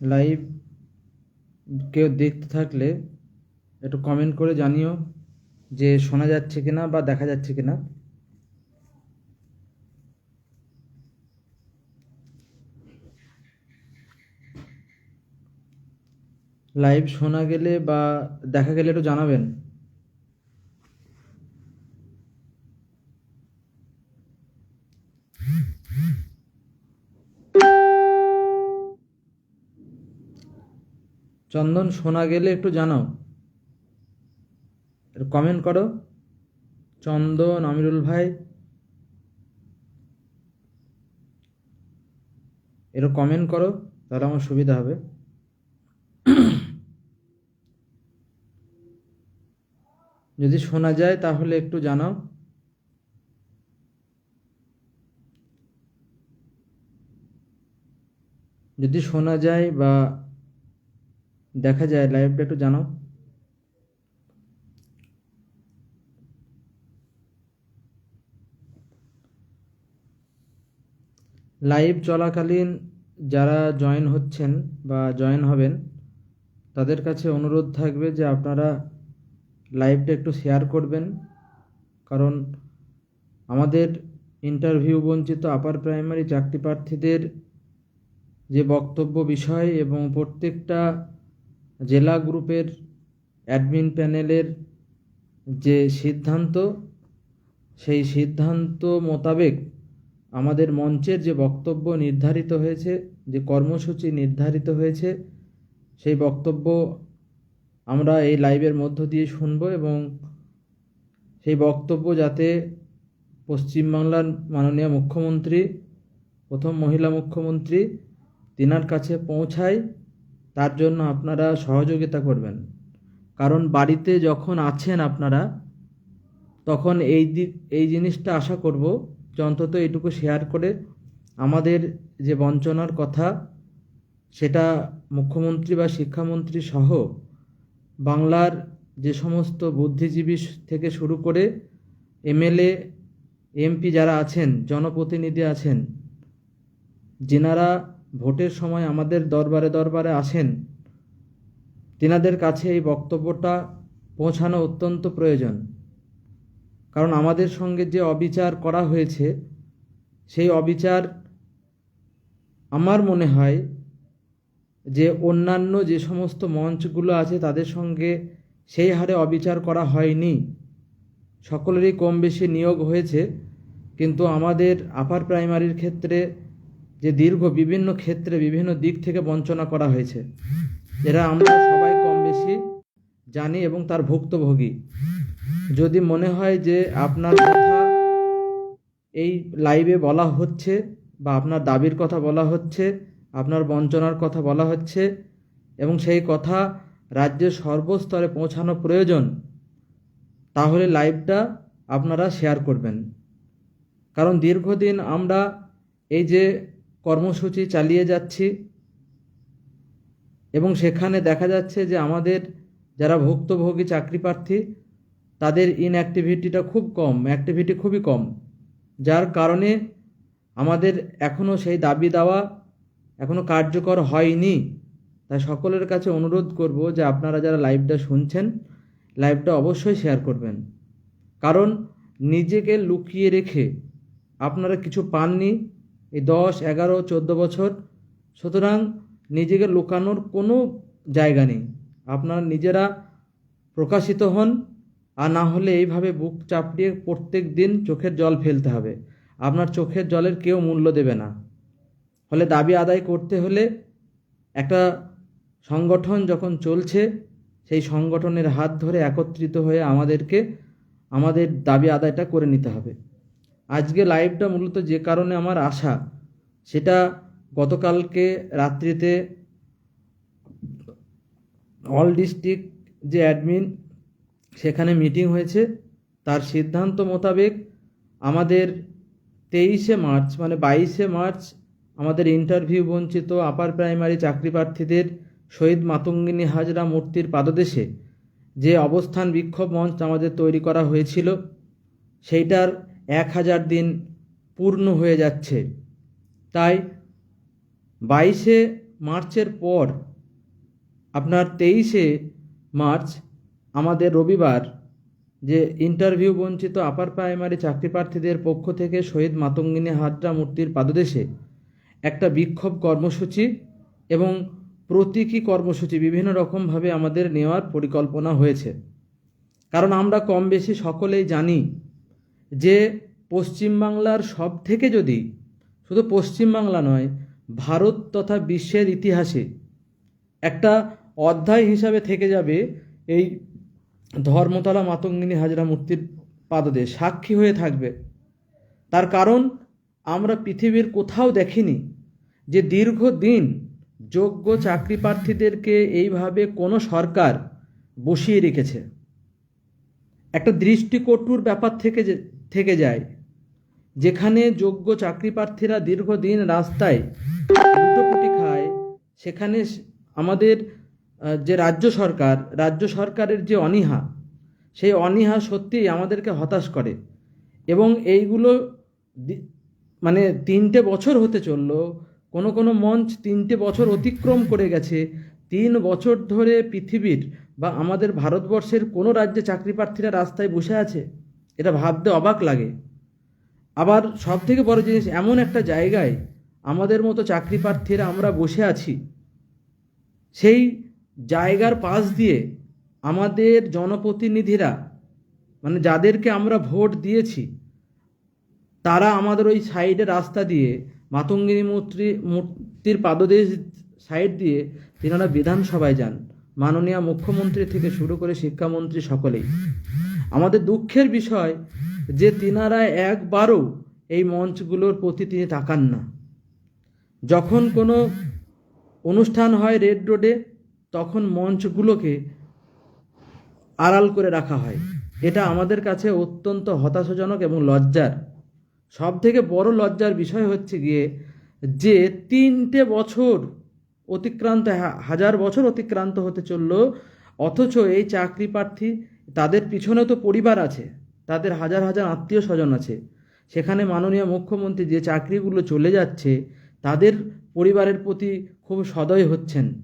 Live কেউ দেখতে থাকলে একটু কমেন্ট করে জানিও যে শোনা যাচ্ছে কিনা বা দেখা যাচ্ছে কিনা। লাইভ শোনা গেলে বা দেখা গেলে একটু জানাবেন। চন্দন শোনা গেলে একটু জানাও। কমেন্ট করো। চন্দন, আমিরুল ভাই। একটু কমেন্ট করো, তাহলে আমার সুবিধা হবে। যদি শোনা যায়, তাহলে একটু জানাও। যদি শোনা যায় বা দেখা যায় লাইভটা একটু জানাও। লাইভ চলাকালীন যারা জয়েন হচ্ছেন বা জয়েন হবেন, তাদের কাছে অনুরোধ থাকবে যে আপনারা লাইভটা একটু শেয়ার করবেন। কারণ আমাদের ইন্টারভিউ বঞ্চিত আপার প্রাইমারি চাকরি প্রার্থীদের যে বক্তব্য বিষয় এবং প্রত্যেকটা জেলা গ্রুপের অ্যাডমিন প্যানেলের যে সিদ্ধান্ত, সেই সিদ্ধান্ত মোতাবেক আমাদের মঞ্চের যে বক্তব্য নির্ধারিত হয়েছে, যে কর্মসূচি নির্ধারিত হয়েছে, সেই বক্তব্য আমরা এই লাইভের মধ্য দিয়ে শুনব এবং সেই বক্তব্য যাতে পশ্চিমবাংলার মাননীয় মুখ্যমন্ত্রী, প্রথম মহিলা মুখ্যমন্ত্রী, তিনার কাছে পৌঁছায়। তার জন্য আপনারা সহযোগিতা করবেন। কারণ বাড়িতে যখন আছেন আপনারা, তখন এই দিক এই জিনিসটা আশা করব যে অন্তত এটুকু শেয়ার করে আমাদের যে বঞ্চনার কথা, সেটা মুখ্যমন্ত্রী বা শিক্ষামন্ত্রী সহ বাংলার যে সমস্ত বুদ্ধিজীবী থেকে শুরু করে এমএলএ, এমপি যারা আছেন, জনপ্রতিনিধি আছেন, যেনারা ভোটের সময় আমাদের দরবারে দরবারে আসেন। তিনাদের কাছে এই বক্তব্যটা পৌঁছানো অত্যন্ত প্রয়োজন। কারণ আমাদের সঙ্গে যে অবিচার করা হয়েছে, সেই অবিচার আমার মনে হয় যে অন্যান্য যে সমস্ত মঞ্চগুলো আছে, তাদের সঙ্গে সেই হারে অবিচার করা হয়নি। সকলেরই কম বেশি নিয়োগ হয়েছে, কিন্তু আমাদের আপার প্রাইমারির ক্ষেত্রে যে দীর্ঘ বিভিন্ন ক্ষেত্রে বিভিন্ন দিক থেকে বঞ্চনা করা হয়েছে। এরা আমরা সবাই কম বেশি জানি এবং তার ভুক্তভোগী। যদি মনে হয় যে আপনার কথা এই লাইভে বলা হচ্ছে বা আপনার দাবির কথা বলা হচ্ছে, আপনার বঞ্চনার কথা বলা হচ্ছে এবং সেই কথা রাজ্যের সর্বস্তরে পৌঁছানো প্রয়োজন, তাহলে লাইভটা আপনারা শেয়ার করবেন। কারণ দীর্ঘদিন আমরা এই যে কর্মসূচি চালিয়ে যাচ্ছি। এবং সেখানে দেখা যাচ্ছে যে আমাদের যারা ভুক্তভোগী চাকরি প্রার্থী, তাদের ইনঅ্যাক্টিভিটিটা খুব কম অ্যাক্টিভিটি খুবই কম। যার কারণে আমাদের এখনও সেই দাবি দেওয়া এখনও কার্যকর হয়নি। তাই সকলের কাছে অনুরোধ করব যে আপনারা যারা লাইভটা শুনছেন লাইভটা অবশ্যই শেয়ার করবেন। কারণ নিজেকে লুকিয়ে রেখে আপনারা কিছু পাননি এই দশ, এগারো, চোদ্দ বছর। সুতরাং নিজেকে লুকানোর কোনো জায়গা নেই। আপনার নিজেরা প্রকাশিত হন, আর না হলে এইভাবে বুক চাপড়িয়ে প্রত্যেক দিন চোখের জল ফেলতে হবে। আপনার চোখের জলের কেউ মূল্য দেবে না। ফলে দাবি আদায় করতে হলে একটা সংগঠন যখন চলছে, সেই সংগঠনের হাত ধরে একত্রিত হয়ে আমাদেরকে, আমাদের দাবি আদায়টা করে নিতে হবে। আজকে লাইভটা মূলত যে কারণে আমার আশা সেটা গতকালকে রাত্রিতে অল ডিস্ট্রিক্ট যে অ্যাডমিন সেখানে মিটিং হয়েছে। তার সিদ্ধান্ত মোতাবেক আমাদের তেইশে মার্চ মানে বাইশে মার্চ, আমাদের ইন্টারভিউ বঞ্চিত আপার প্রাইমারি চাকরি প্রার্থীদের শহীদ মাতঙ্গিনী হাজরা মূর্তির পাদদেশে যে অবস্থান বিক্ষোভ মঞ্চ আমাদের তৈরি করা হয়েছিল, সেইটার এক হাজার দিন পূর্ণ হয়ে যাচ্ছে। তাই বাইশে মার্চের পর আপনার তেইশে মার্চ, আমাদের রবিবার, যে ইন্টারভিউ বঞ্চিত আপার প্রাইমারি চাকরি প্রার্থীদের পক্ষ থেকে শহীদ মাতঙ্গিনী হাজরা মূর্তির পাদদেশে একটা বিক্ষোভ কর্মসূচি এবং প্রতীকী কর্মসূচি বিভিন্ন রকমভাবে আমাদের নেওয়ার পরিকল্পনা হয়েছে। কারণ আমরা কম বেশি সকলেই জানি যে পশ্চিমবাংলার সব থেকে যদি, শুধু পশ্চিমবাংলা নয়, ভারত তথা বিশ্বের ইতিহাসে একটা অধ্যায় হিসাবে থেকে যাবে এই ধর্মতলা মাতঙ্গিনী হাজরা মূর্তির পাদদেশ, সাক্ষী হয়ে থাকবে। তার কারণ, আমরা পৃথিবীর কোথাও দেখিনি যে দীর্ঘদিন যোগ্য চাকরি প্রার্থীদেরকে এইভাবে কোনো সরকার বসিয়ে রেখেছে। একটা দৃষ্টিকটুর ব্যাপার থেকে যে- থেকে যায়। যেখানে যোগ্য চাকরি প্রার্থীরা দীর্ঘদিন রাস্তায় লুটোপুটি খায়, সেখানে আমাদের যে রাজ্য সরকার, রাজ্য সরকারের যে অনীহা, সেই অনীহা সত্যিই আমাদেরকে হতাশ করে। এবং এইগুলো মানে তিনটে বছর হতে চলল, কোনো কোনো মঞ্চ তিনটে বছর অতিক্রম করে গেছে। তিন বছর ধরে পৃথিবীর বা আমাদের ভারতবর্ষের কোনো রাজ্যে চাকরি প্রার্থীরা রাস্তায় বসে আছে। এটা ভাবতে অবাক লাগে। আবার সব থেকে বড় জিনিস, এমন একটা জায়গায় আমাদের মতো চাকরি প্রার্থীরা আমরা বসে আছি, সেই জায়গার পাশ দিয়ে আমাদের জনপ্রতিনিধিরা মানে যাদেরকে আমরা ভোট দিয়েছি, তারা আমাদের ওই সাইডে রাস্তা দিয়ে, মাতঙ্গিনী মূর্তি, মূর্তির পাদদেশ সাইড দিয়ে তিনারা বিধানসভায় যান, মাননীয় মুখ্যমন্ত্রী থেকে শুরু করে শিক্ষামন্ত্রী সকলেই। আমাদের দুঃখের বিষয় যে তিনারা একবারও এই মঞ্চগুলোর প্রতি তিনি তাকান না। যখন কোনো অনুষ্ঠান হয় রেড রোডে, তখন মঞ্চগুলোকে আড়াল করে রাখা হয়। এটা আমাদের কাছে অত্যন্ত হতাশাজনক এবং লজ্জার। সব থেকে বড় লজ্জার বিষয় হচ্ছে গিয়ে যে তিনটে বছর অতিক্রান্ত হাজার বছর অতিক্রান্ত হতে চলল, অথচ এই চাকরি প্রার্থী তাদের পিছনে তো পরিবার আছে, তাদের হাজার হাজার আত্মীয় স্বজন আছে। সেখানে মাননীয় মুখ্যমন্ত্রী যে চাকরিগুলো চলে যাচ্ছে, তাদের পরিবারের প্রতি খুব সদয় হচ্ছেন।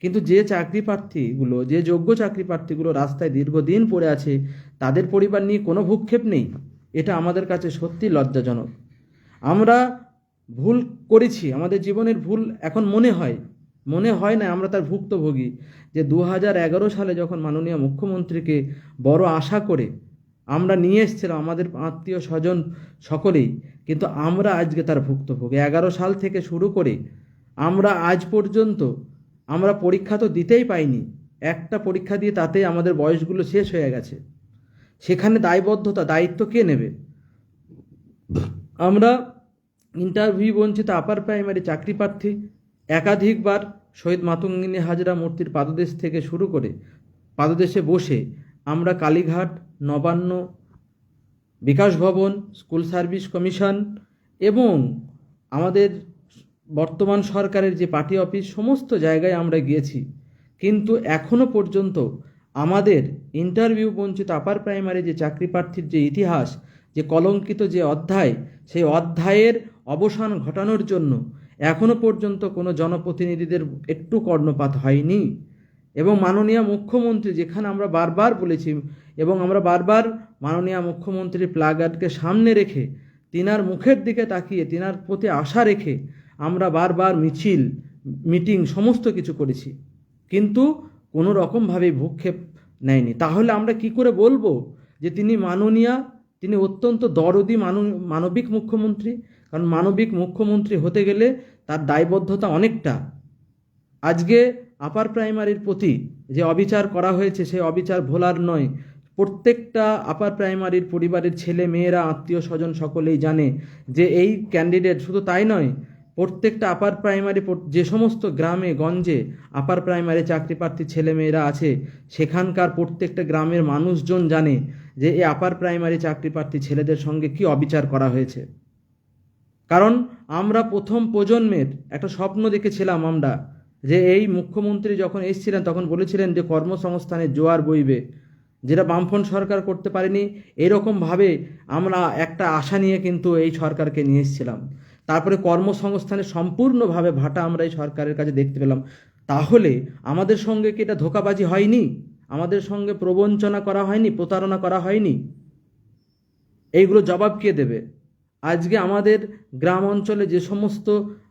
কিন্তু যে চাকরি প্রার্থীগুলো যে যোগ্য চাকরি প্রার্থীগুলো রাস্তায় দীর্ঘদিন পড়ে আছে, তাদের পরিবার নিয়ে কোনো ভূক্ষেপ নেই। এটা আমাদের কাছে সত্যি লজ্জাজনক। আমরা ভুল করেছি, আমাদের জীবনের ভুল এখন মনে হয়। মনে হয় না আমরা তার ভুক্তভোগী, যে দু হাজার এগারো সালে যখন মাননীয় মুখ্যমন্ত্রীকে বড় আশা করে আমরা নিয়ে এসেছিলাম, আমাদের আত্মীয় স্বজন সকলেই, কিন্তু আমরা আজকে তার ভুক্তভোগী। এগারো সাল থেকে শুরু করে আমরা আজ পর্যন্ত আমরা পরীক্ষা তো দিতেই পাইনি। একটা পরীক্ষা দিয়ে তাতে আমাদের বয়সগুলো শেষ হয়ে গেছে। সেখানে দায়বদ্ধতা, দায়িত্ব কে নেবে? আমরা ইন্টারভিউ বঞ্চিত আপার প্রাইমারি চাকরি প্রার্থী, একাধিকবার শহীদ মাতঙ্গিনী হাজরা মূর্তির পাদদেশ থেকে শুরু করে পাদদেশে বসে আমরা কালীঘাট, নবান্ন, বিকাশ ভবন, স্কুল সার্ভিস কমিশন এবং আমাদের বর্তমান সরকারের যে পার্টি অফিস সমস্ত জায়গায় আমরা গিয়েছি। কিন্তু এখনও পর্যন্ত আমাদের ইন্টারভিউ বঞ্চিত আপার প্রাইমারি যে চাকরি প্রার্থীর যে ইতিহাস, যে কলঙ্কিত যে অধ্যায়, সেই অধ্যায়ের অবসান ঘটানোর জন্য এখনও পর্যন্ত কোনো জনপ্রতিনিধিদের একটু কর্ণপাত হয়নি। এবং মাননীয় মুখ্যমন্ত্রী যেখানে আমরা বারবার বলেছি এবং আমরা বারবার মাননীয় মুখ্যমন্ত্রীর প্লাগার্ডকে সামনে রেখে, তিনার মুখের দিকে তাকিয়ে, তিনার প্রতি আশা রেখে আমরা বারবার মিছিল, মিটিং সমস্ত কিছু করেছি। কিন্তু কোনো রকমভাবে ভূক্ষেপ নেয়নি। তাহলে আমরা কি করে বলব যে তিনি মাননীয়া তিনি অত্যন্ত দরদি মানব মানবিক মুখ্যমন্ত্রী। কারণ মানবিক মুখ্যমন্ত্রী হতে গেলে তার দায়বদ্ধতা অনেকটা। আজকে আপার প্রাইমারির প্রতি যে অবিচার করা হয়েছে, সেই অবিচার ভোলার নয়। প্রত্যেকটা আপার প্রাইমারির পরিবারের ছেলে, মেয়েরা, আত্মীয় স্বজন সকলেই জানে যে এই ক্যান্ডিডেট শুধু তাই নয়, প্রত্যেকটা আপার প্রাইমারি যে সমস্ত গ্রামে, গঞ্জে আপার প্রাইমারি চাকরি প্রার্থী ছেলে মেয়েরা আছে, সেখানকার প্রত্যেকটা গ্রামের মানুষজন জানে যে এই আপার প্রাইমারি চাকরি প্রার্থী ছেলেদের সঙ্গে কি অবিচার করা হয়েছে? কারণ আমরা প্রথম প্রজন্মের একটা স্বপ্ন দেখেছিলাম আমরা যে এই মুখ্যমন্ত্রী যখন এসেছিলেন তখন বলেছিলেন যে কর্মসংস্থানের জোয়ার বইবে। যেটা বামফ্রন্ট সরকার করতে পারেনি, এরকমভাবে আমরা একটা আশা নিয়ে কিন্তু এই সরকারকে নিয়ে এসেছিলাম। তারপরে কর্মসংস্থানে সম্পূর্ণভাবে ভাটা আমরা এই সরকারের কাছে দেখতে পেলাম। তাহলে আমাদের সঙ্গে কি এটা ধোকাবাজি হয়নি? আমাদের সঙ্গে প্রবঞ্চনা করা হয়নি, প্রতারণা করা হয়নি। এইগুলো জবাব কে দেবে? আজকে আমাদের গ্রাম অঞ্চলে যে সমস্ত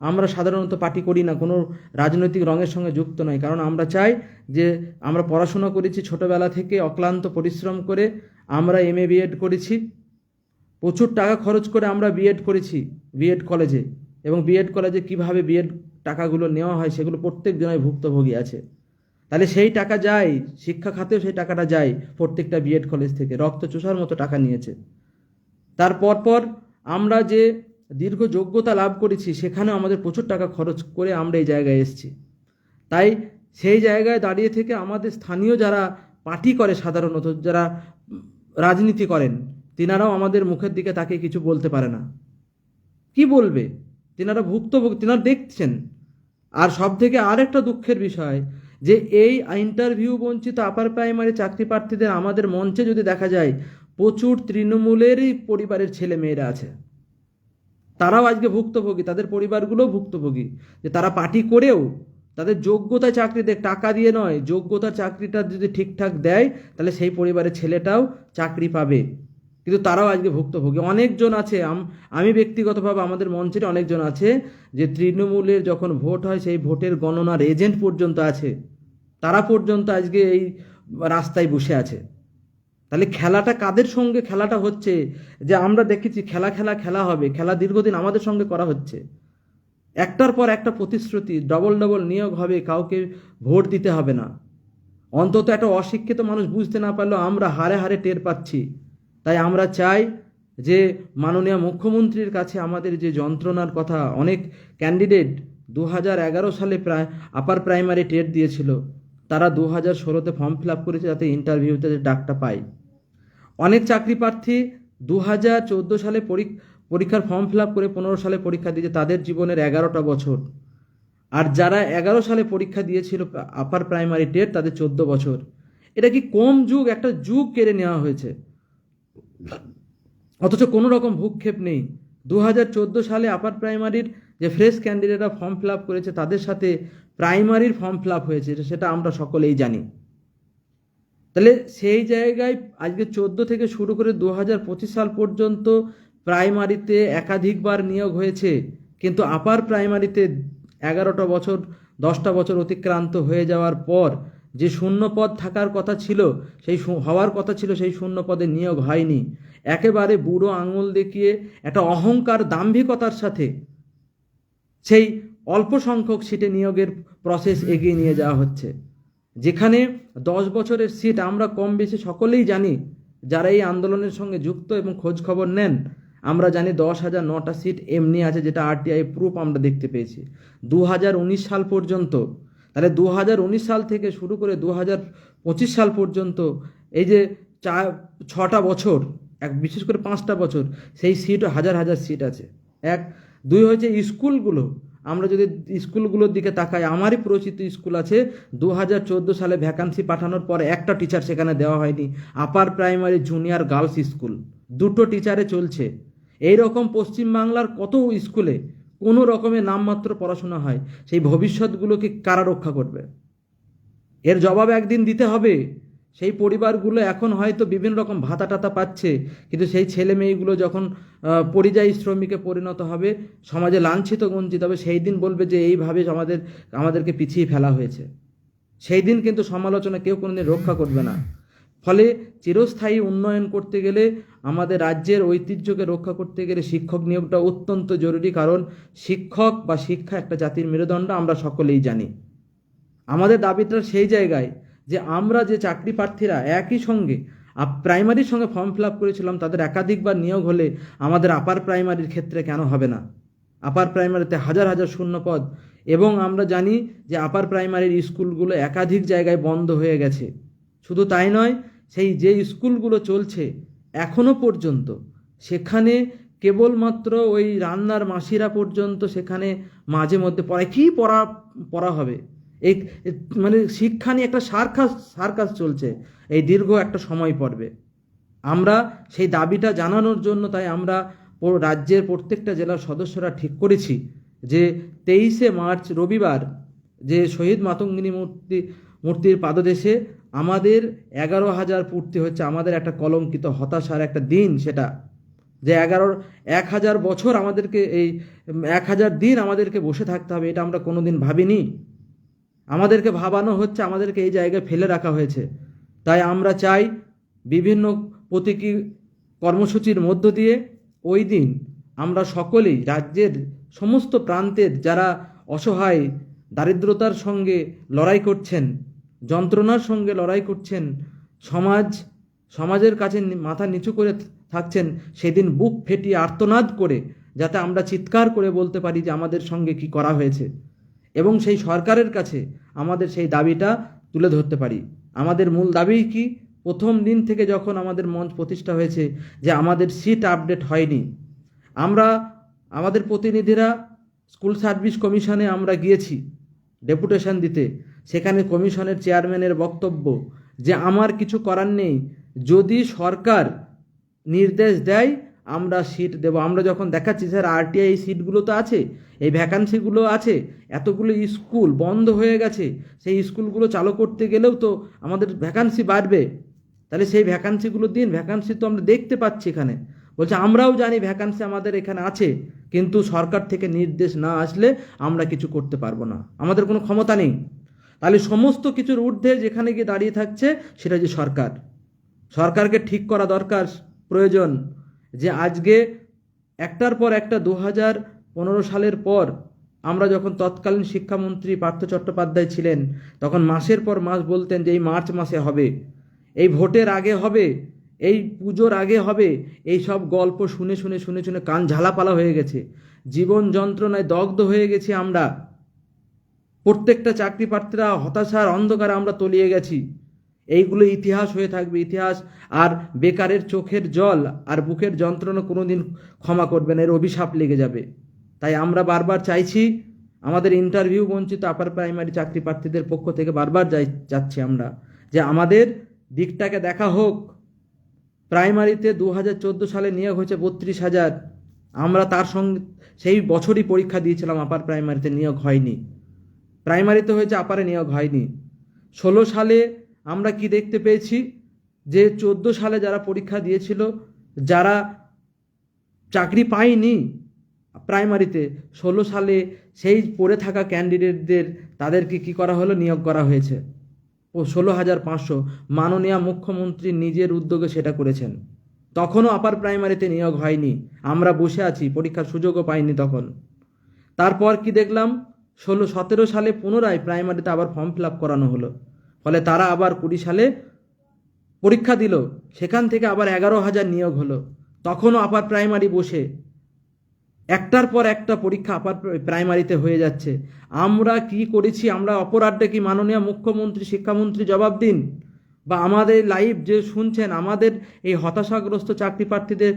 আমরা সাধারণত পার্টি করি না, কোনো রাজনৈতিক রঙের সঙ্গে যুক্ত নয়, কারণ আমরা চাই যে আমরা পড়াশোনা করেছি, ছোটোবেলা থেকে অক্লান্ত পরিশ্রম করে আমরা এম এ বিএড করেছি। প্রচুর টাকা খরচ করে আমরা বিএড করেছি বিএড কলেজে এবং বিএড কলেজে কীভাবে বিএড টাকাগুলো নেওয়া হয়, সেগুলো প্রত্যেক জনের ভুক্তভোগী আছে। তাহলে সেই টাকা যায়, শিক্ষা খাতেও সেই টাকাটা যায় প্রত্যেকটা বিএড কলেজ থেকে। রক্ত চোষার মতো টাকা নিয়েছে। তারপর পর আমরা যে দীর্ঘ যোগ্যতা লাভ করেছি, সেখানেও আমাদের প্রচুর টাকা খরচ করে আমরা এই জায়গায় এসেছি। তাই সেই জায়গায় দাঁড়িয়ে থেকে আমাদের স্থানীয় যারা পার্টি করে সাধারণত, যারা রাজনীতি করেন, তিনারাও আমাদের মুখের দিকে তাকে কিছু বলতে পারে না। কি বলবে? তিনারা ভুক্তভোগী, তিনারা দেখছেন। আর সব থেকে আরেকটা দুঃখের বিষয় যে এই ইন্টারভিউ বঞ্চিত আপার প্রাইমারি চাকরি প্রার্থীদের আমাদের মঞ্চে যদি দেখা যায়, প্রচুর তৃণমূলেরই পরিবারের ছেলে মেয়েরা আছে। তারাও আজকে ভুক্তভোগী, তাদের পরিবারগুলোও ভুক্তভোগী। যে তারা পার্টি করেও তাদের যোগ্যতায় চাকরি দেয়, টাকা দিয়ে নয়, যোগ্যতার চাকরিটা যদি ঠিকঠাক দেয়, তাহলে সেই পরিবারের ছেলেটাও চাকরি পাবে। কিন্তু তারাও আজকে ভুক্তভোগী। অনেকজন আছে, আম- ব্যক্তিগতভাবে আমাদের মঞ্চের অনেকজন আছে যে তৃণমূলের যখন ভোট হয়, সেই ভোটের গণনার এজেন্ট পর্যন্ত আছে। তারা পর্যন্ত আজকে এই রাস্তায় বসে আছে। তাহলে খেলাটা কাদের সঙ্গে খেলাটা হচ্ছে? যে আমরা দেখেছি খেলা খেলা খেলা হবে। খেলা দীর্ঘদিন আমাদের সঙ্গে করা হচ্ছে। একটার পর একটা প্রতিশ্রুতি ডবল ডবল নিয়োগ হবে, কাউকে ভোট দিতে হবে না। অন্তত একটা অশিক্ষিত মানুষ বুঝতে না পারলেও আমরা হারে হারে টের পাচ্ছি। তাই আমরা চাই যে মাননীয় মুখ্যমন্ত্রীর কাছে আমাদের যে যন্ত্রণার কথা অনেক ক্যান্ডিডেট দু হাজার এগারো সালে প্রায় আপার প্রাইমারি টেট দিয়েছিল, তারা দু হাজার ষোলোতে ফর্ম ফিল আপ করেছে যাতে ইন্টারভিউতে ডাকটা পায় অনেক চাকরি প্রার্থী দু হাজার চোদ্দ সালে পরীক- পরীক্ষার ফর্ম ফিল আপ করে পনেরো সালে পরীক্ষা দিয়েছে, তাদের জীবনের এগারোটা বছর। আর যারা এগারো সালে পরীক্ষা দিয়েছিল আপার প্রাইমারি টেট, তাদের চোদ্দ বছর। এটা কি কম যুগ? একটা যুগ কেড়ে নেওয়া হয়েছে। অথচ কোনো রকম ভূক্ষেপ নেই। দু হাজার চোদ্দ সালে আপার প্রাইমারির যে ফ্রেশ ক্যান্ডিডেটরা ফর্ম ফিল আপ করেছে, তাদের সাথে প্রাইমারির ফর্ম ফিল আপ হয়েছে সেটা আমরা সকলেই জানি। তাহলে সেই জায়গায় আজকে চোদ্দ থেকে শুরু করে দু হাজার পঁচিশ সাল পর্যন্ত প্রাইমারিতে একাধিকবার নিয়োগ হয়েছে, কিন্তু আপার প্রাইমারিতে এগারোটা বছর, দশটা বছর অতিক্রান্ত হয়ে যাওয়ার পর যে শূন্য পদ থাকার কথা ছিল, সেই হওয়ার কথা ছিল, সেই শূন্য পদে নিয়োগ হয়নি। একেবারে বুড়ো আঙুল দেখিয়ে একটা অহংকার দাম্ভিকতার সাথে সেই অল্প সংখ্যক সিটে নিয়োগের প্রসেস এগিয়ে নিয়ে যাওয়া হচ্ছে। যেখানে দশ বছরের সিট আমরা কম বেশি সকলেই জানি, যারা এই আন্দোলনের সঙ্গে যুক্ত এবং খোঁজ খবর নেন, আমরা জানি দশ হাজার নটা সিট এমনি আছে, যেটা আরটিআই প্রুফ আমরা দেখতে পেয়েছি। দু হাজার উনিশ সাল পর্যন্ত তাহলে দু হাজার উনিশ সাল থেকে শুরু করে দু হাজার পঁচিশ সাল পর্যন্ত এই যে চা ছটা বছর, এক বিশেষ করে পাঁচটা বছর, সেই সিট হাজার হাজার সিট আছে। এক, দুই হচ্ছে স্কুলগুলো। আমরা যদি স্কুলগুলোর দিকে তাকাই, আমারই পরিচিত স্কুল আছে দু হাজার চোদ্দ সালে ভ্যাকান্সি পাঠানোর পর একটা টিচার সেখানে দেওয়া হয়নি upper primary junior girls school দুটো টিচারে চলছে। এই রকম পশ্চিমবাংলার কত স্কুলে কোনো রকমের নামমাত্র পড়াশোনা হয়, সেই ভবিষ্যৎগুলোকে কারা রক্ষা করবে? এর জবাব একদিন দিতে হবে। সেই পরিবারগুলো এখন হয়তো বিভিন্ন রকম ভাতা টাতা পাচ্ছে, কিন্তু সেই ছেলে মেয়েগুলো যখন পরিযায়ী শ্রমিকে পরিণত হবে, সমাজে লাঞ্ছিত, বঞ্চিত হবে, সেই দিন বলবে যে এইভাবে আমাদের আমাদেরকে পিছিয়ে ফেলা হয়েছে। সেই দিন কিন্তু সমালোচনা কেউ কোনোদিন রক্ষা করবে না। ফলে চিরস্থায়ী উন্নয়ন করতে গেলে আমাদের রাজ্যের ঐতিহ্যকে রক্ষা করতে গেলে শিক্ষক নিয়োগটা অত্যন্ত জরুরি, কারণ শিক্ষক বা শিক্ষা একটা জাতির মেরুদণ্ড, আমরা সকলেই জানি। আমাদের দাবিটা সেই জায়গায় যে আমরা যে চাকরি প্রার্থীরা একই সঙ্গে প্রাইমারির সঙ্গে ফর্ম ফিল আপ করেছিলাম, তাদের একাধিকবার নিয়োগ হলে আমাদের আপার প্রাইমারির ক্ষেত্রে কেন হবে না? আপার প্রাইমারিতে হাজার হাজার শূন্য পদ, এবং আমরা জানি যে আপার প্রাইমারির স্কুলগুলো একাধিক জায়গায় বন্ধ হয়ে গেছে। শুধু তাই নয়, সেই যে স্কুলগুলো চলছে এখনও পর্যন্ত। সেখানে কেবলমাত্র ওই রান্নার মাসিরা পর্যন্ত সেখানে মাঝে মধ্যে পড়ায়। কী পড়া পড়া হবে? এই মানে শিক্ষা নিয়ে একটা সার্কাস সার্কাস চলছে। এই দীর্ঘ একটা সময় পর্বে আমরা সেই দাবিটা জানানোর জন্য তাই আমরা রাজ্যের প্রত্যেকটা জেলার সদস্যরা ঠিক করেছি যে তেইশে মার্চ রবিবার যে শহীদ মাতঙ্গিনী মূর্তি মূর্তির পাদদেশে আমাদের এগারো হাজার পূর্তি হচ্ছে আমাদের একটা কলঙ্কিত, হতাশার একটা দিন সেটা। যে এগারো, এক হাজার বছর আমাদেরকে এই, এক হাজার দিন আমাদেরকে বসে থাকতে হবে, এটা আমরা কোনো দিন ভাবিনি। আমাদেরকে ভাবানো হচ্ছে আমাদেরকে এই জায়গায় ফেলে রাখা হয়েছে। তাই আমরা চাই বিভিন্ন প্রতীকী কর্মসূচির মধ্য দিয়ে ওই দিন আমরা সকলেই রাজ্যের সমস্ত প্রান্তের যারা অসহায়, দারিদ্রতার সঙ্গে লড়াই করছেন যন্ত্রণার সঙ্গে লড়াই করছেন, সমাজ, সমাজের কাছে মাথা নিচু করে থাকছেন, সেদিন বুক ফেটিয়ে আর্তনাদ করে, যাতে আমরা চিৎকার করে বলতে পারি যে আমাদের সঙ্গে কি করা হয়েছে। এবং সেই সরকারের কাছে আমাদের সেই দাবিটা তুলে ধরতে পারি। আমাদের মূল দাবি কি? প্রথম দিন থেকে যখন আমাদের মঞ্চ প্রতিষ্ঠা হয়েছে যে আমাদের সিট আপডেট হয়নি। আমরা, আমাদের প্রতিনিধিরা স্কুল সার্ভিস কমিশনে আমরা গিয়েছি ডেপুটেশন দিতে। সেখানে কমিশনের চেয়ারম্যানের বক্তব্য যে আমার কিছু করার নেই, যদি সরকার নির্দেশ দেয়, আমরা সিট দেব। আমরা যখন দেখাচ্ছি, স্যার আরটিআই সিটগুলো তো আছে, এই ভ্যাকান্সিগুলো আছে, এতগুলো স্কুল বন্ধ হয়ে গেছে, সেই স্কুলগুলো চালু করতে গেলেও তো আমাদের ভ্যাকান্সি বাড়বে। তাহলে সেই ভ্যাকান্সিগুলো দিন, ভ্যাকান্সি তো আমরা দেখতে পাচ্ছি এখানে। বলছে, আমরাও জানি ভ্যাকান্সি আমাদের এখানে আছে, কিন্তু সরকার থেকে নির্দেশ না আসলে আমরা কিছু করতে পারব না। আমাদের কোনো ক্ষমতা নেই। তাহলে সমস্ত কিছুর ঊর্ধ্বে যেখানে গিয়ে দাঁড়িয়ে থাকছে সেটা যে সরকার। সরকারকে ঠিক করা দরকার, প্রয়োজন যে আজকে একটার পর একটা দু হাজার পনেরো সালের পর আমরা যখন তৎকালীন শিক্ষামন্ত্রী পার্থ চট্টোপাধ্যায় ছিলেন, তখন মাসের পর মাস বলতেন যে এই মার্চ মাসে হবে, এই ভোটের আগে হবে, এই পুজোর আগে হবে, এই সব গল্প শুনে শুনে শুনে শুনে কান ঝালাপালা হয়ে গেছে। জীবন যন্ত্রণায় দগ্ধ হয়ে গেছি আমরা। প্রত্যেকটা চাকরি প্রার্থীরা হতাশার অন্ধকারে আমরা তলিয়ে গেছি। এইগুলো ইতিহাস হয়ে থাকবে, ইতিহাস। আর বেকারের চোখের জল আর বুকের যন্ত্রণা কোনোদিন ক্ষমা করবে না, এর অভিশাপ লেগে যাবে। তাই আমরা বারবার চাইছি, আমাদের ইন্টারভিউ বঞ্চিত আপার প্রাইমারি চাকরি প্রার্থীদের পক্ষ থেকে বারবার যাই, যাচ্ছি আমরা যে আমাদের দিকটাকে দেখা হোক। প্রাইমারিতে দু হাজার চোদ্দ সালে নিয়োগ হয়েছে বত্রিশ হাজার। আমরা তার সঙ্গে, সেই বছরই পরীক্ষা দিয়েছিলাম আপার প্রাইমারিতে নিয়োগ হয়নি। প্রাইমারিতে হয়েছে, আপারে নিয়োগ হয়নি। ষোলো সালে আমরা কি দেখতে পেয়েছি? যে চোদ্দ সালে যারা পরীক্ষা দিয়েছিল, যারা চাকরি পায়নি প্রাইমারিতে, ষোলো সালে সেই পড়ে থাকা ক্যান্ডিডেটদের তাদেরকে কি করা হলো? নিয়োগ করা হয়েছে। ও ষোলো হাজার পাঁচশো। মাননীয় মুখ্যমন্ত্রী নিজের উদ্যোগে সেটা করেছেন। তখনও আপার প্রাইমারিতে নিয়োগ হয়নি। আমরা বসে আছি, পরীক্ষার সুযোগও পাইনি তখন। তারপর কি দেখলাম? ষোলো সতেরো সালে পুনরায় প্রাইমারিতে আবার ফর্ম ফিল আপ করানো হলো। ফলে তারা আবার কুড়ি সালে পরীক্ষা দিল। সেখান থেকে আবার এগারো হাজার নিয়োগ হলো। তখনও আপার প্রাইমারি বসে। একটার পর একটা পরীক্ষা আপার প্রাইমারিতে হয়ে যাচ্ছে। আমরা কি করেছি? আমরা অপরাধটা কি মাননীয় মুখ্যমন্ত্রী, শিক্ষামন্ত্রী জবাব দিন? বা আমাদের লাইভ যে শুনছেন, আমাদের এই হতাশাগ্রস্ত চাকরি প্রার্থীদের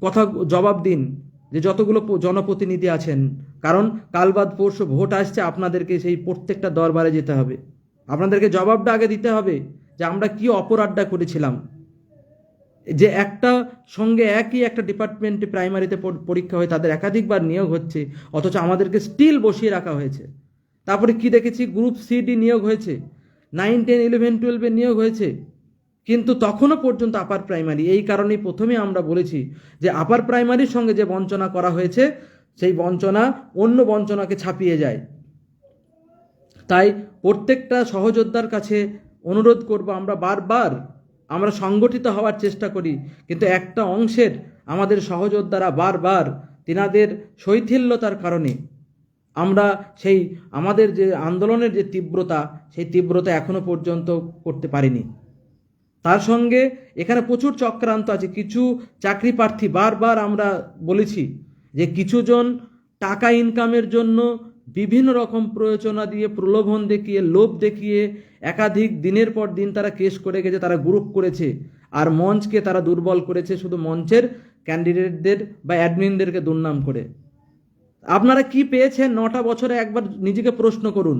কথা জবাব দিন। যে যতগুলো জনপ্রতিনিধি আছেন কারণ কাল বাদ পরশু ভোট আসছে, আপনাদেরকে সেই প্রত্যেকটা দরবারে যেতে হবে। আপনাদেরকে জবাবটা আগে দিতে হবে যে আমরা কি অপরাধটা করেছিলাম। যে একটা সঙ্গে একই একটা ডিপার্টমেন্টে প্রাইমারিতে পরীক্ষা হয়ে তাদের একাধিকবার নিয়োগ হচ্ছে, অথচ আমাদেরকে স্টিল বসিয়ে রাখা হয়েছে। তারপরে কি দেখেছি? গ্রুপ সিডি নিয়োগ হয়েছে নাইন টেন ইলেভেন টুয়েলভে নিয়োগ হয়েছে। কিন্তু তখনও পর্যন্ত আপার প্রাইমারি এই কারণেই প্রথমে আমরা বলেছি যে আপার প্রাইমারির সঙ্গে যে বঞ্চনা করা হয়েছে সেই বঞ্চনা অন্য বঞ্চনাকে ছাপিয়ে যায়। তাই প্রত্যেকটা সহযোদ্ধার কাছে অনুরোধ করব, আমরা বারবার আমরা সংগঠিত হওয়ার চেষ্টা করি, কিন্তু একটা অংশের আমাদের সহযোদ্ধারা বারবার তিনাদের শৈথিল্যতার কারণে আমরা সেই আমাদের যে আন্দোলনের যে তীব্রতা, সেই তীব্রতা এখনও পর্যন্ত করতে পারিনি। তার সঙ্গে এখানে প্রচুর চক্রান্ত আছে, কিছু চাকরি প্রার্থী বারবার আমরা বলেছি যে কিছুজন টাকা ইনকামের জন্য বিভিন্ন রকম প্রয়োজনা দিয়ে প্রলোভন দেখিয়ে, লোভ দেখিয়ে একাধিক দিনের পর দিন তারা কেস করে গেছে, তারা গ্রুপ করেছে আর মঞ্চকে তারা দুর্বল করেছে শুধু মঞ্চের ক্যান্ডিডেটদের বা অ্যাডমিনদেরকে দুর্নাম করে। আপনারা কি পেয়েছেন? নটা বছরে একবার নিজেকে প্রশ্ন করুন।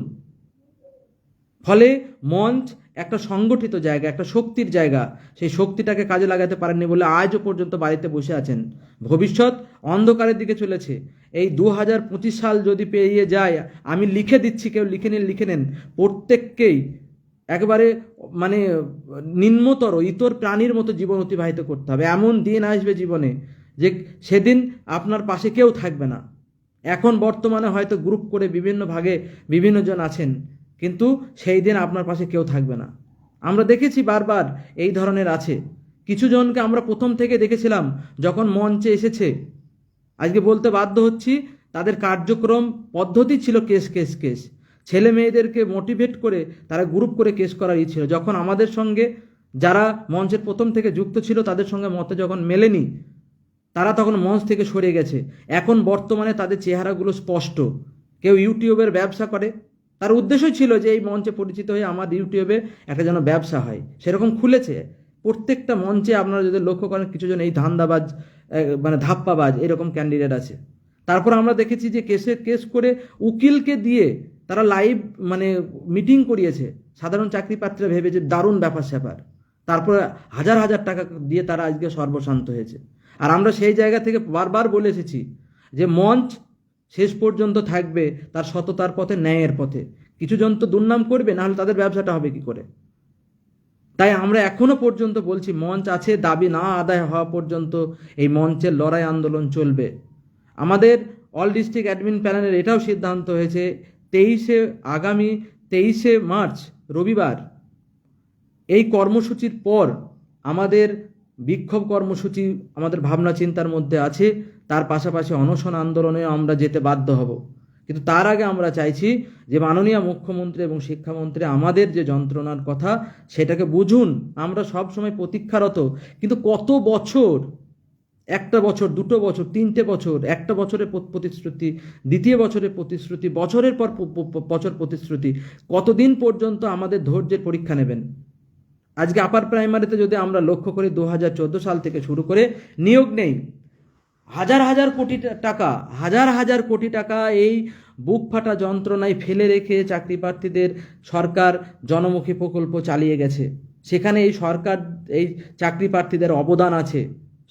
ফলে মঞ্চ একটা সংগঠিত জায়গা, একটা শক্তির জায়গা, সেই শক্তিটাকে কাজে লাগাতে পারেননি বলে আজও পর্যন্ত বাড়িতে বসে আছেন। ভবিষ্যৎ অন্ধকারের দিকে চলেছে। এই দু হাজার পঁচিশ সাল যদি পেরিয়ে যায়, আমি লিখে দিচ্ছি, কেউ লিখে নিন, লিখে নেন। প্রত্যেককেই একবারে মানে নিম্নতর, ইতর প্রাণীর মতো জীবন অতিবাহিত করতে হবে। এমন দিন আসবে জীবনে যে সেদিন আপনার পাশে কেউ থাকবে না। এখন বর্তমানে হয়তো গ্রুপ করে বিভিন্ন ভাগে বিভিন্ন জন আছেন। কিন্তু সেই দিন আপনার পাশে কেউ থাকবে না। আমরা দেখেছি বারবার এই ধরনের আছে। কিছু জনকে আমরা প্রথম থেকে দেখেছিলাম যখন মঞ্চে এসেছে। আজকে বলতে বাধ্য হচ্ছি, তাদের কার্যক্রম পদ্ধতি ছিল কেস কেস কেস। ছেলে মেয়েদেরকে মোটিভেট করে তারা গ্রুপ করে কেস করার ই ছিল। যখন আমাদের সঙ্গে যারা মঞ্চের প্রথম থেকে যুক্ত ছিল, তাদের সঙ্গে মতে যখন মেলেনি, তারা তখন মঞ্চ থেকে সরে গেছে। এখন বর্তমানে তাদের চেহারাগুলো স্পষ্ট। কেউ ইউটিউবের ব্যবসা করে তার উদ্দেশ্যই ছিল যে এই মঞ্চে পরিচিত হয়ে আমার ইউটিউবে একটা যেন ব্যবসা হয়। সেরকম খুলেছে। প্রত্যেকটা মঞ্চে আপনারা যদি লক্ষ্য করেন কিছুজন এই ধান্দাবাজ মানে ধাপ্পাবাজ এরকম ক্যান্ডিডেট আছে। তারপর আমরা দেখেছি যে কেসে কেস করে উকিলকে দিয়ে তারা লাইভ মানে মিটিং করিয়েছে। সাধারণ চাকরি পাত্রীরা ভেবেছে দারুণ ব্যাপার স্যাপার। তারপরে হাজার হাজার টাকা দিয়ে তারা আজকে সর্বশান্ত হয়েছে। আর আমরা সেই জায়গা থেকে বারবার বলে এসেছি যে মঞ্চ শেষ পর্যন্ত থাকবে তার সততার পথে, ন্যায়ের পথে। কিছু জন তো দুর্নাম করবে, নাহলে তাদের ব্যবসাটা হবে কি করে? তাই আমরা এখনও পর্যন্ত বলছি, মঞ্চ আছে, দাবি না আদায় হওয়া পর্যন্ত এই মঞ্চের লড়াই আন্দোলন চলবে। আমাদের অল ডিস্ট্রিক্ট অ্যাডমিন প্যানেলের এটাও সিদ্ধান্ত হয়েছে, তেইশে আগামী তেইশে মার্চ, রবিবার। এই কর্মসূচির পর আমাদের বিক্ষোভ কর্মসূচি আমাদের ভাবনা চিন্তার মধ্যে আছে, তার পাশাপাশি অনশন আন্দোলনে আমরা যেতে বাধ্য হব। কিন্তু তার আগে আমরা চাইছি যে মাননীয় মুখ্যমন্ত্রী এবং শিক্ষামন্ত্রী আমাদের যে যন্ত্রণার কথা, সেটাকে বুঝুন। আমরা সব সময় প্রতীক্ষারত, কিন্তু কত বছর, একটা বছর, দুটো বছর, তিনটে বছর, একটা বছরের প্রতিশ্রুতি, দ্বিতীয় বছরের প্রতিশ্রুতি, বছরের পর বছর প্রতিশ্রুতি, কতদিন পর্যন্ত আমাদের ধৈর্যের পরীক্ষা নেবেন? আজকে আপার প্রাইমারিতে যদি আমরা লক্ষ্য করি দু হাজার চোদ্দ সাল থেকে শুরু করে নিয়োগ নেই, হাজার হাজার কোটি টাকা, হাজার হাজার কোটি টাকা এই বুক ফাটা যন্ত্রণায় ফেলে রেখে চাকরি প্রার্থীদের সরকার জনমুখী প্রকল্প চালিয়ে গেছে। সেখানে এই সরকার, এই চাকরি প্রার্থীদের অবদান আছে।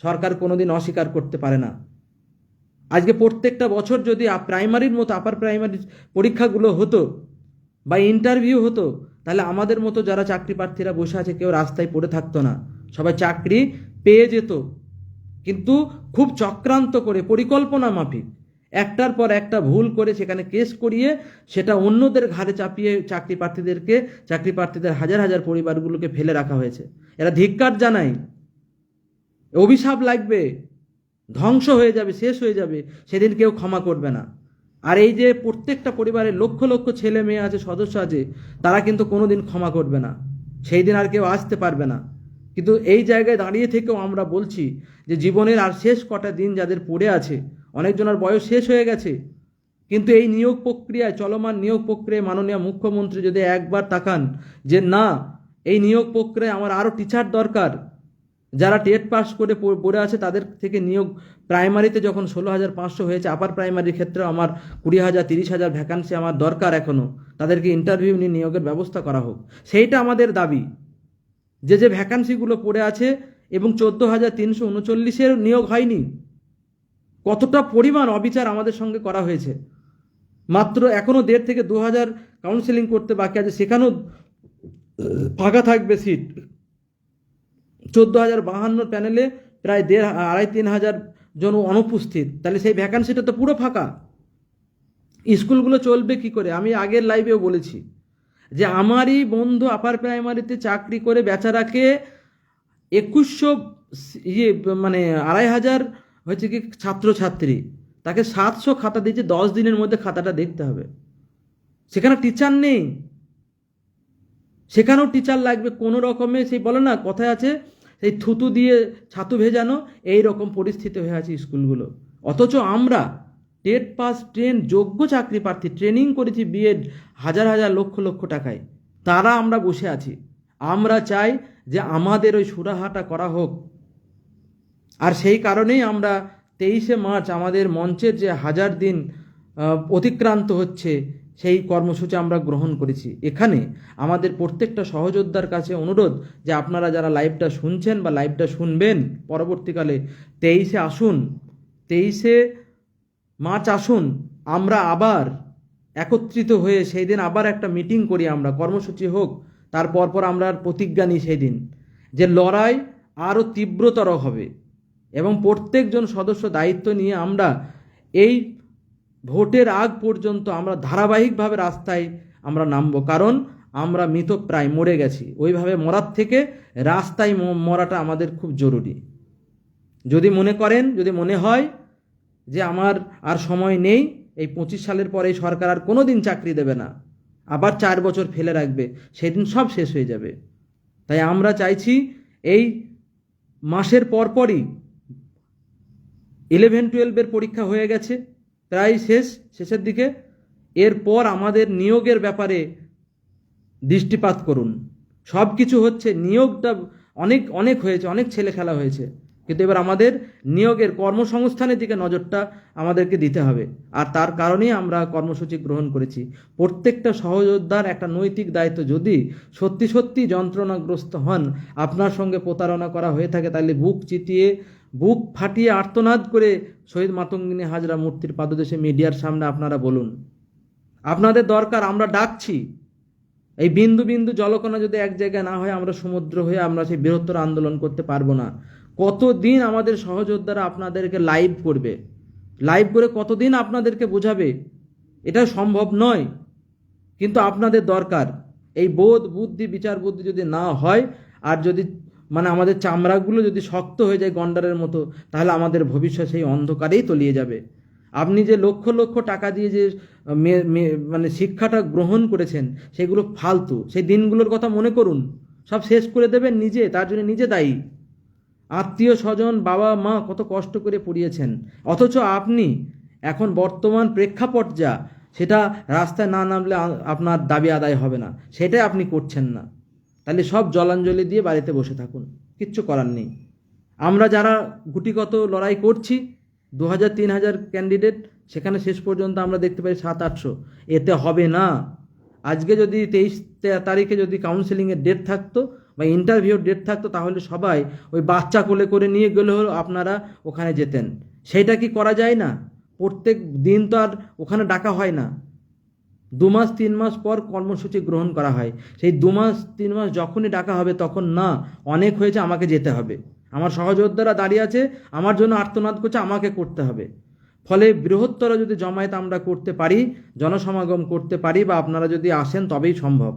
সরকার কোনোদিন অস্বীকার করতে পারে না। আজকে প্রত্যেকটা বছর যদি প্রাইমারির মতো আপার প্রাইমারি পরীক্ষাগুলো হতো বা ইন্টারভিউ হতো তাহলে আমাদের মতো যারা চাকরি প্রার্থীরা বসে আছে, কেউ রাস্তায় পড়ে থাকতো না। সবাই চাকরি পেয়ে যেত। কিন্তু খুব চক্রান্ত করে পরিকল্পনা মাফিক। একটার পর একটা ভুল করে সেখানে কেস করিয়ে সেটা অন্যদের ঘাড়ে চাপিয়ে চাকরি প্রার্থীদেরকে, চাকরি প্রার্থীদের হাজার হাজার পরিবারগুলোকে ফেলে রাখা হয়েছে। এরা ধিক্কার জানায়। অভিশাপ লাগবে। ধ্বংস হয়ে যাবে, শেষ হয়ে যাবে। সেদিন কেউ ক্ষমা করবে না। আর এই যে প্রত্যেকটা পরিবারের লক্ষ লক্ষ ছেলে মেয়ে আছে, সদস্য আছে, তারা কিন্তু কোনো দিন ক্ষমা করবে না। সেই দিন আর কেউ আসতে পারবে না। কিন্তু এই জায়গায় দাঁড়িয়ে থেকেও আমরা বলছি যে জীবনের আর শেষ কটা দিন যাদের পড়ে আছে, অনেকজনের বয়স শেষ হয়ে গেছে। কিন্তু এই নিয়োগ প্রক্রিয়ায়, চলমান নিয়োগ প্রক্রিয়ায় মাননীয় মুখ্যমন্ত্রী যদি একবার তাকান যে না, এই নিয়োগ প্রক্রিয়ায় আমার আরও টিচার দরকার যারা টেট পাস করে পড়ে আছে তাদের থেকে নিয়োগ প্রাইমারিতে যখন ষোলো হাজার পাঁচশো হয়েছে, আপার প্রাইমারির ক্ষেত্রে আমার কুড়ি হাজার, তিরিশ হাজার ভ্যাকান্সি আমার দরকার এখনও তাদেরকে ইন্টারভিউ নিয়ে নিয়োগের ব্যবস্থা করা হোক। সেইটা আমাদের দাবি। যে যে ভ্যাকান্সিগুলো পড়ে আছে এবং চোদ্দ হাজার তিনশো উনচল্লিশের নিয়োগ হয়নি, কতটা পরিমাণ অবিচার আমাদের সঙ্গে করা হয়েছে। মাত্র এখনও দেড় থেকে দু হাজার কাউন্সেলিং করতে বাকি আছে, সেখানেও ফাঁকা থাকবে সিট চোদ্দ হাজার বাহান্ন প্যানেলে প্রায় দেড়, আড়াই, তিন হাজার জন অনুপস্থিত। তাহলে সেই ভ্যাকান্সিটা তো পুরো ফাঁকা। স্কুলগুলো চলবে কি করে? আমি আগের লাইভেও বলেছি যে আমারই বন্ধু আপার প্রাইমারিতে চাকরি করে বেচারাকে একুশশো ইয়ে মানে আড়াই হাজার হচ্ছে কি ছাত্রছাত্রী। তাকে সাতশো খাতা দিয়েছে, দশ দিনের মধ্যে খাতাটা দেখতে হবে। সেখানে টিচার নেই। সেখানেও টিচার লাগবে, কোনো রকমে সেই বলে না, কথায় আছে, সেই থুতু দিয়ে ছাতু ভেজানো, এই রকম পরিস্থিতি হয়ে আছে স্কুলগুলো। অথচ আমরা টেট পাস ট্রেন, যোগ্য চাকরি প্রার্থী, ট্রেনিং করেছি বিএড হাজার হাজার লক্ষ লক্ষ টাকায়। তারা আমরা বসে আছি। আমরা চাই যে আমাদের ওই সুরাহাটা করা হোক। আর সেই কারণেই আমরা তেইশে মার্চ আমাদের মঞ্চের যে হাজার দিন অতিক্রান্ত হচ্ছে সেই কর্মসূচি আমরা গ্রহণ করেছি। এখানে আমাদের প্রত্যেকটা সহযোদ্ধার কাছে অনুরোধ যে আপনারা যারা লাইভটা শুনছেন বা লাইভটা শুনবেন, পরবর্তীকালে তেইশে আসুন, তেইশে মার্চ আসুন, আমরা আবার একত্রিত হয়ে সেই দিন আবার একটা মিটিং করি আমরা, কর্মসূচি হোক তারপর পর আমরা প্রতিজ্ঞা নিই সেই দিন যে লড়াই আরও তীব্রতর হবে এবং প্রত্যেকজন সদস্য দায়িত্ব নিয়ে আমরা এই ভোটের আগ পর্যন্ত আমরা ধারাবাহিকভাবে রাস্তায় আমরা নামবো। কারণ আমরা মৃতপ্রায় মরে গেছি। ওইভাবে মরার থেকে রাস্তায় মরাটা আমাদের খুব জরুরি। যদি মনে করেন, যদি মনে হয় যে আমার আর সময় নেই, এই পঁচিশ সালের পরে সরকার আর কোনো দিন চাকরি দেবে না, আবার চার বছর ফেলে রাখবে, সেদিন সব শেষ হয়ে যাবে। তাই আমরা চাইছি এই মাসের পরপরই ইলেভেন টুয়েলভের পরীক্ষা হয়ে গেছে। প্রায় শেষ, শেষের দিকে। এরপর আমাদের নিয়োগের ব্যাপারে দৃষ্টিপাত করুন। সব কিছু হচ্ছে, নিয়োগটা অনেক অনেক হয়েছে, অনেক ছেলে খেলা হয়েছে। কিন্তু এবার আমাদের নিয়োগের কর্মসংস্থানের দিকে নজরটা আমাদেরকে দিতে হবে। আর তার কারণেই আমরা কর্মসূচি গ্রহণ করেছি। প্রত্যেকটা সহযোদ্ধার একটা নৈতিক দায়িত্ব। যদি সত্যি সত্যি যন্ত্রণাগ্রস্ত হন, আপনার সঙ্গে প্রতারণা করা হয়ে থাকে, তাহলে বুক চিতিয়ে বুক ফাটিয়ে আর্তনাদ করে শহীদ মাতঙ্গিনী হাজরা মূর্তির পাদদেশে মিডিয়ার সামনে আপনারা বলুন। আপনাদের দরকার, আমরা ডাকছি। এই বিন্দু বিন্দু জলকণা যদি এক জায়গায় না হয়, আমরা সমুদ্র হয়ে আমরা সেই বৃহত্তর আন্দোলন করতে পারব না। কতদিন আমাদের সহযোদ্ধারা আপনাদেরকে লাইভ করবে? লাইভ করে কতদিন আপনাদেরকে বোঝাবে? এটা সম্ভব নয়। কিন্তু আপনাদের দরকার। এই বোধ, বুদ্ধি, বিচার বুদ্ধি যদি না হয়, আর যদি মানে আমাদের চামড়াগুলো যদি শক্ত হয়ে যায় গন্ডারের মতো, তাহলে আমাদের ভবিষ্যৎ সেই অন্ধকারেই তলিয়ে যাবে। আপনি যে লক্ষ লক্ষ টাকা দিয়ে যে মানে শিক্ষাটা গ্রহণ করেছেন, সেগুলো ফালতু। সেই দিনগুলোর কথা মনে করুন। সব শেষ করে দেবেন নিজে, তার জন্য নিজে দায়ী। আত্মীয় স্বজন, বাবা, মা কত কষ্ট করে পড়িয়েছেন। অথচ আপনি এখন বর্তমান প্রেক্ষাপট যা, সেটা রাস্তায় না নামলে আপনার দাবি আদায় হবে না। সেটাই আপনি করছেন না। তাহলে সব জলাঞ্জলি দিয়ে বাড়িতে বসে থাকুন, কিচ্ছু করার নেই। আমরা যারা গুটিগত লড়াই করছি দু হাজার তিন হাজার ক্যান্ডিডেট সেখানে শেষ পর্যন্ত আমরা দেখতে পাই সাত, আটশো। এতে হবে না। আজকে যদি তেইশ তারিখে যদি কাউন্সেলিংয়ের ডেট থাকতো বা ইন্টারভিউর ডেট থাকতো, তাহলে সবাই ওই বাচ্চা কোলে করে নিয়ে গেলে হলো আপনারা ওখানে যেতেন। সেইটা কি করা যায় না? প্রত্যেক দিন তো আর ওখানে ডাকা হয় না। দু মাস তিন মাস পর কর্মসূচি গ্রহণ করা হয়। সেই দু মাস তিন মাস যখনই ডাকা হবে তখন না, অনেক হয়েছে, আমাকে যেতে হবে। আমার সহযোদ্ধারা দাঁড়িয়ে আছে, আমার জন্য আর্তনাদ করছে, আমাকে করতে হবে। ফলে বৃহত্তর যদি জমায়েত আমরা করতে পারি, জনসমাগম করতে পারি বা আপনারা যদি আসেন, তবেই সম্ভব।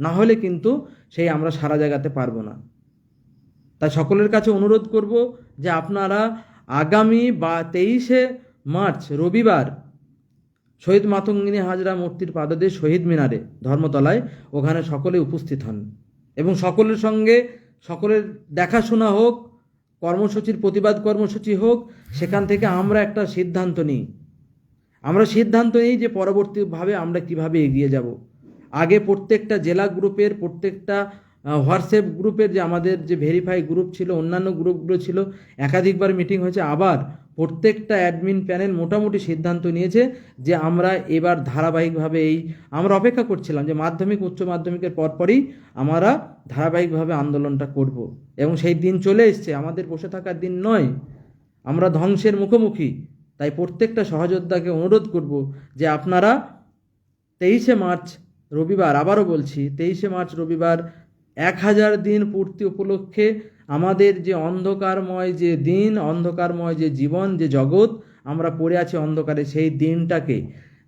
না হলে কিন্তু সেই আমরা সারা জায়গাতে পারব না। তাই সকলের কাছে অনুরোধ করব যে আপনারা আগামী বা তেইশে মার্চ, রবিবার শহীদ মাতঙ্গিনী হাজরা মূর্তির পাদদেশ শহীদ মিনারে, ধর্মতলায় ওখানে সকলে উপস্থিত হন এবং সকলের সঙ্গে সকলের দেখাশোনা হোক, কর্মসূচির প্রতিবাদ কর্মসূচি হোক, সেখান থেকে আমরা একটা সিদ্ধান্ত নিই। আমরা সিদ্ধান্ত নিই যে পরবর্তীভাবে আমরা কীভাবে এগিয়ে যাব। আগে প্রত্যেকটা জেলা গ্রুপের, প্রত্যেকটা হোয়াটসঅ্যাপ গ্রুপের যে আমাদের যে ভেরিফাই গ্রুপ ছিল, অন্যান্য গ্রুপগুলো ছিল, একাধিকবার মিটিং হয়েছে, আবার প্রত্যেকটা অ্যাডমিন প্যানেল মোটামুটি সিদ্ধান্ত নিয়েছে যে আমরা এবার ধারাবাহিকভাবে এই, আমরা অপেক্ষা করছিলাম যে মাধ্যমিক, উচ্চ মাধ্যমিকের পরপরই আমরা ধারাবাহিকভাবে আন্দোলনটা করব। এবং সেই দিন চলে এসছে, আমাদের বসে থাকার দিন নয়। আমরা ধ্বংসের মুখোমুখি। তাই প্রত্যেকটা সহযোদ্ধাকে অনুরোধ করব যে আপনারা তেইশে মার্চ রবিবার, আবারও বলছি, তেইশে মার্চ রবিবার এক হাজার দিন পূর্তি উপলক্ষে আমাদের যে অন্ধকারময় যে দিন, অন্ধকারময় যে জীবন, যে জগৎ, আমরা পড়ে আছি অন্ধকারে, সেই দিনটাকে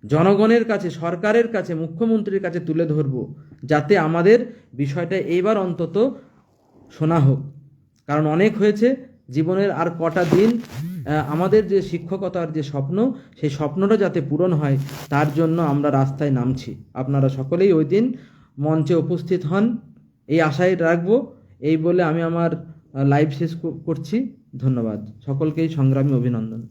জনগণের কাছে, সরকারের কাছে, মুখ্যমন্ত্রীর কাছে তুলে ধরব, যাতে আমাদের বিষয়টা এইবার অন্তত শোনা হোক। কারণ অনেক হয়েছে, জীবনের আর কটা দিন আমাদের যে শিক্ষকতার যে স্বপ্ন, সেই স্বপ্নটা যাতে পূরণ হয়, তার জন্য আমরা রাস্তায় নামছি। আপনারা সকলেই ওই দিন মঞ্চে উপস্থিত হন, এই আশায় রাখব, এই বলে আমি আমার লাইভ শেষ কর- করছি। ধন্যবাদ। সকলকেই সংগ্রামী অভিনন্দন।